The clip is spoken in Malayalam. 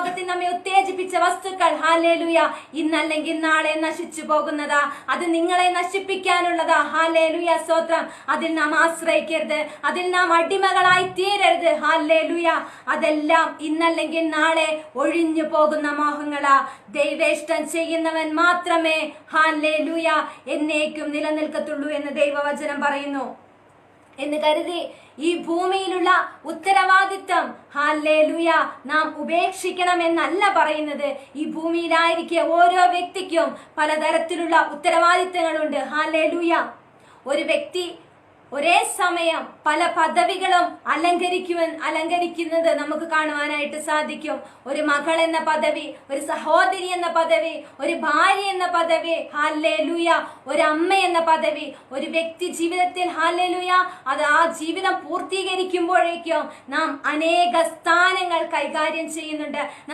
ലോകത്തിൽ നമ്മെ ഉത്തേജിപ്പിച്ച വസ്തുക്കൾ. ഹാലേലുയ. ഇന്നല്ലെങ്കിൽ നാളെ നശിച്ചു പോകുന്നതാ. അത് നിങ്ങളെ നശിപ്പിക്കാനുള്ളതാ. ഹാലേലുയ സ്തോത്രം. അതിൽ നാം ആശ്രയിക്കരുത്. അതിൽ നാം അടിമകളായി തീരരുത്. ഹാലേലുയ. അതെല്ലാം ഇന്നല്ലെങ്കിൽ നാളെ ഒഴിഞ്ഞു പോകുന്ന മോഹങ്ങളാ. ദൈവേഷ്ടം ചെയ്യുന്നവൻ മാത്രമേ ഹാലേലുയ എന്നേക്കും നിലനിൽക്കത്തുള്ളൂ എന്ന് ദൈവവചനം പറയുന്നു. എന്ന് കരുതി ഈ ഭൂമിയിലുള്ള ഉത്തരവാദിത്വം ഹാലേലുയ നാം ഉപേക്ഷിക്കണമെന്നല്ല പറയുന്നത്. ഈ ഭൂമിയിലായിരിക്കെ ഓരോ വ്യക്തിക്കും പലതരത്തിലുള്ള ഉത്തരവാദിത്തങ്ങളുണ്ട് ഹാലേലുയ ഒരു വ്യക്തി ഒരേ സമയം പല പദവികളും അലങ്കരിക്കുവൻ അലങ്കരിക്കുന്നത് നമുക്ക് കാണുവാനായിട്ട് സാധിക്കും. ഒരു മകൾ എന്ന പദവി ഒരു സഹോദരി എന്ന പദവി ഒരു ഭാര്യ എന്ന പദവി ഹാലേലുയ. ഒരു അമ്മ എന്ന പദവി ഒരു വ്യക്തി ജീവിതത്തിൽ ഹാലേലുയ. അത് ആ ജീവിതം പൂർത്തീകരിക്കുമ്പോഴേക്കും നാം അനേക സ്ഥാനങ്ങൾ കൈകാര്യം ചെയ്യുന്നുണ്ട്.